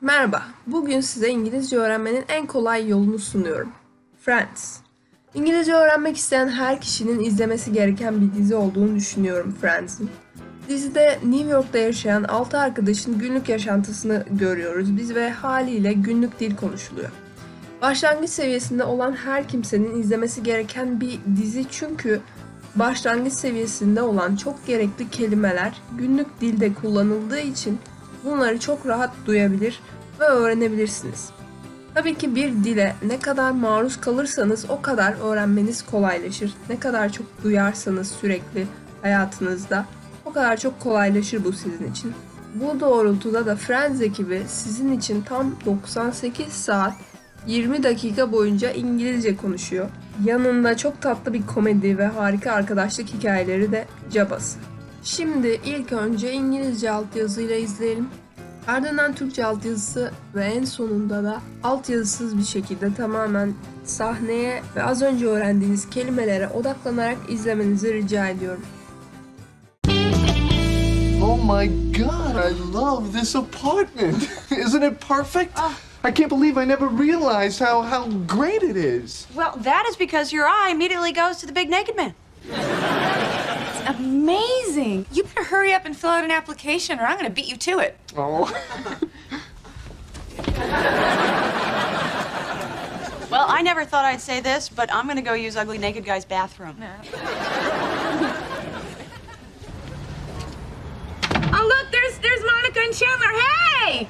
Merhaba, bugün size İngilizce öğrenmenin en kolay yolunu sunuyorum. Friends. İngilizce öğrenmek isteyen her kişinin izlemesi gereken bir dizi olduğunu düşünüyorum Friends'in. Dizide New York'ta yaşayan 6 arkadaşın günlük yaşantısını görüyoruz biz ve haliyle günlük dil konuşuluyor. Başlangıç seviyesinde olan her kimsenin izlemesi gereken bir dizi çünkü başlangıç seviyesinde olan çok gerekli kelimeler günlük dilde kullanıldığı için bunları çok rahat duyabilir ve öğrenebilirsiniz. Tabii ki bir dile ne kadar maruz kalırsanız o kadar öğrenmeniz kolaylaşır. Ne kadar çok duyarsanız sürekli hayatınızda o kadar çok kolaylaşır bu sizin için. Bu doğrultuda da Friends ekibi sizin için tam 98 saat 20 dakika boyunca İngilizce konuşuyor. Yanında çok tatlı bir komedi ve harika arkadaşlık hikayeleri de cabası. Şimdi ilk önce İngilizce altyazıyla izleyelim. Ardından Türkçe altyazısı ve en sonunda da altyazısız bir şekilde tamamen sahneye ve az önce öğrendiğiniz kelimelere odaklanarak izlemenizi rica ediyorum. Oh my god, I love this apartment. Isn't it perfect? I can't believe I never realized how, how great it is. Well, that is because your eye immediately goes to the big naked man. It's amazing. You better hurry up and fill out an application or I'm going to beat you to it. Oh. Well, I never thought I'd say this, but I'm gonna go use Ugly Naked Guy's bathroom. Oh, look, there's there's Monica and Chandler. Hey! Hey,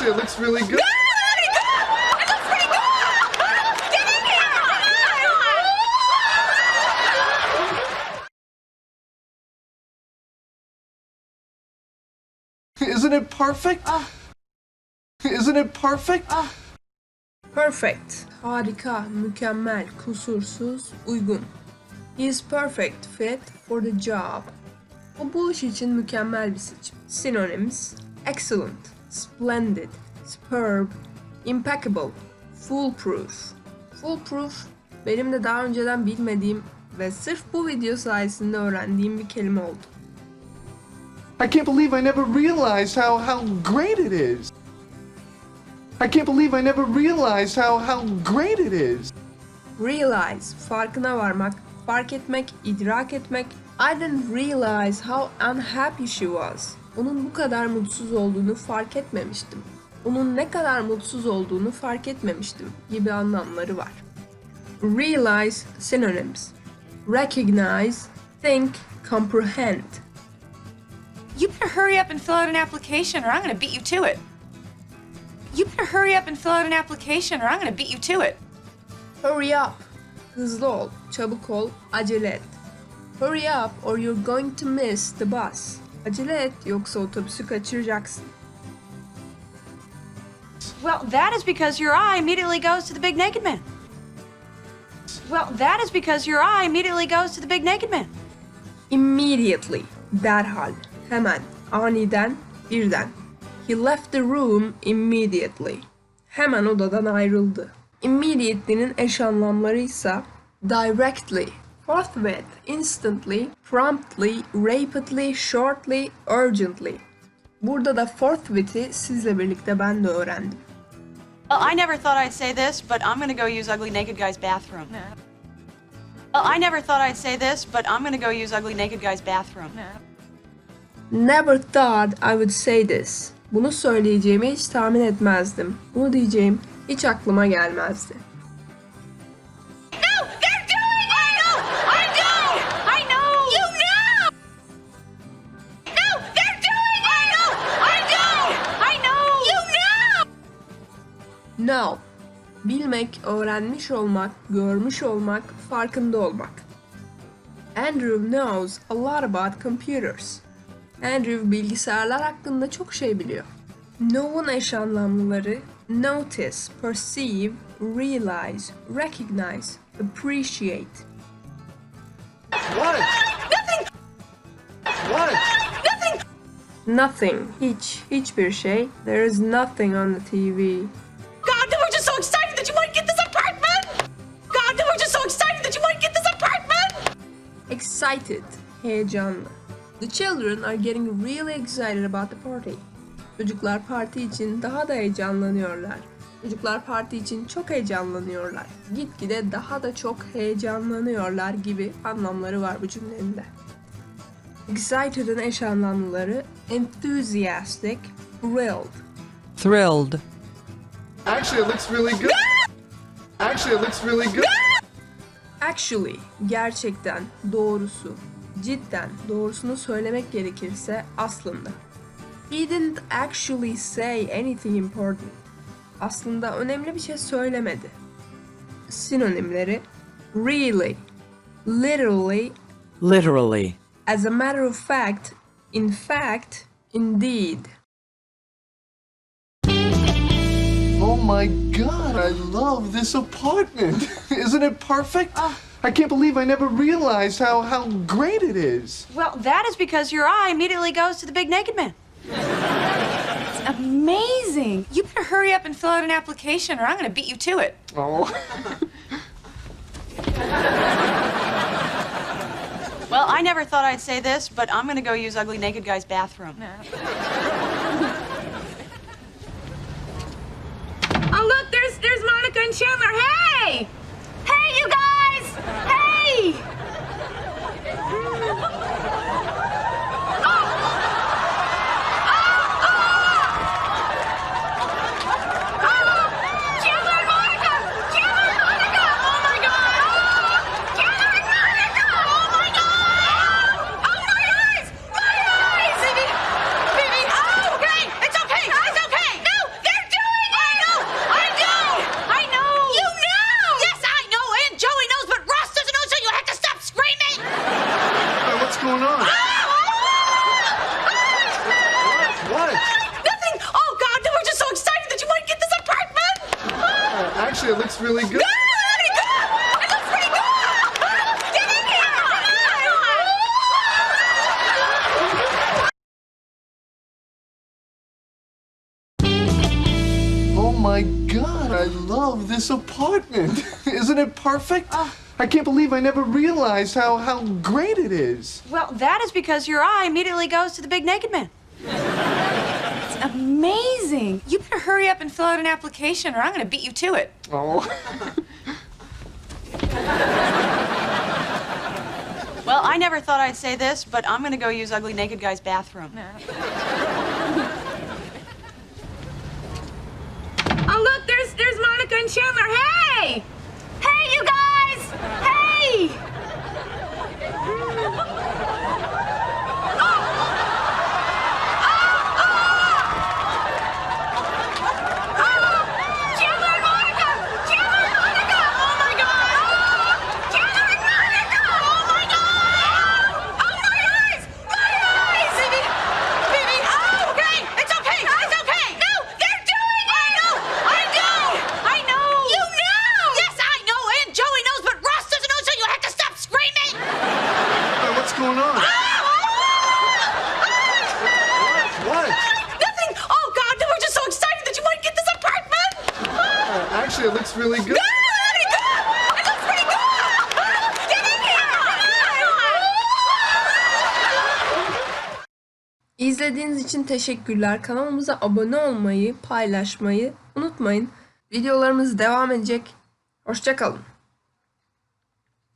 actually, it looks really good. It! Isn't it perfect? Isn't it perfect? Perfect, harika, mükemmel, kusursuz, uygun. He is perfect fit for the job. O bu iş için mükemmel bir seçim. Synonyms: excellent, splendid, superb, impeccable, foolproof. Foolproof benim de daha önceden bilmediğim ve sırf bu video sayesinde öğrendiğim bir kelime oldu. I can't believe I never realized how, how great it is. I can't believe I never realized how, how great it is. Realize, farkına varmak, fark etmek, idrak etmek. I didn't realize how unhappy she was. Onun bu kadar mutsuz olduğunu fark etmemiştim. Onun ne kadar mutsuz olduğunu fark etmemiştim gibi anlamları var. Realize synonyms. Recognize, think, comprehend. You better hurry up and fill out an application or I'm going to beat you to it. You better hurry up and fill out an application or I'm going to beat you to it. Hurry up. Hızlı ol, çabuk ol, acele et. Hurry up or you're going to miss the bus. Acele et yoksa otobüsü kaçıracaksın. Well, that is because your eye immediately goes to the big naked man. Well, that is because your eye immediately goes to the big naked man. Immediately, derhal, hemen, aniden, birden. He left the room immediately. Hemen odadan ayrıldı. Immediately'nin eş anlamları ise directly, forthwith, instantly, promptly, rapidly, shortly, urgently. Burada da forthwith'i sizle birlikte ben de öğrendim. Well, I never thought I'd say this, but I'm gonna go use Ugly Naked Guy's bathroom. Well, I never thought I'd say this, but I'm gonna go use Ugly Naked Guy's bathroom. Never thought I would say this. Bunu söyleyeceğimi hiç tahmin etmezdim. Bunu diyeceğim hiç aklıma gelmezdi. Know! Bilmek, öğrenmiş olmak, görmüş olmak, farkında olmak. Andrew knows a lot about computers. Andrew bilgisayarlar hakkında çok şey biliyor. Know'un eş anlamlıları notice, perceive, realize, recognize, appreciate. What? Nothing. What? Nothing, hiç, hiçbir şey. There is nothing on the TV. Excited, heyecanlı. The children are getting really excited about the party. Çocuklar parti için daha da heyecanlanıyorlar. Çocuklar parti için çok heyecanlanıyorlar. Gitgide daha da çok heyecanlanıyorlar gibi anlamları var bu cümlenin de. Excited'ın eş anlamlıları enthusiastic, thrilled. Thrilled. Actually, it looks really good. Actually, it looks really good. Actually, gerçekten, doğrusu, cidden, doğrusunu söylemek gerekirse aslında. He didn't actually say anything important. Aslında önemli bir şey söylemedi. Sinonimleri really, literally, Literally. as a matter of fact, in fact, indeed. My god, I love this apartment. Isn't it perfect? Ah. I can't believe I never realized how, how great it is. Well, that is because your eye immediately goes to the big naked man. It's amazing. You better hurry up and fill out an application or I'm going to beat you to it. Oh. Well, I never thought I'd say this, but I'm gonna go use Ugly Naked Guy's bathroom. Oh, look, there's Monica and Chandler. Hey! Hey, you guys! Hey! Chandler and Monica! Chandler and Monica! Oh my god! Chandler and Monica! Oh my god! Oh my eyes! My eyes! Baby! Baby! Oh, okay! It's okay! It's okay! No! They're doing it! I know! I know! I know! You know! Yes, I know! And Joey knows, but Ross doesn't know, so you have to stop screaming! Hey, what's going on? What? Nothing! Oh, God, we're just so excited that you might get this apartment! Uh, actually, it looks really good. Pretty good! It looks pretty good! Get in here! Oh my god, I love this apartment. Isn't it perfect? Ah. I can't believe I never realized how, how great it is. Well, that is because your eye immediately goes to the big naked man. Amazing. You better hurry up and fill out an application or I'm going to beat you to it. Oh. Well, I never thought I'd say this, but I'm gonna go use Ugly Naked Guy's bathroom. Oh, look, there's there's Monica and Chandler. Hey! Hey, İzlediğiniz için teşekkürler. Kanalımıza abone olmayı, paylaşmayı unutmayın. Videolarımız devam edecek. Hoşçakalın.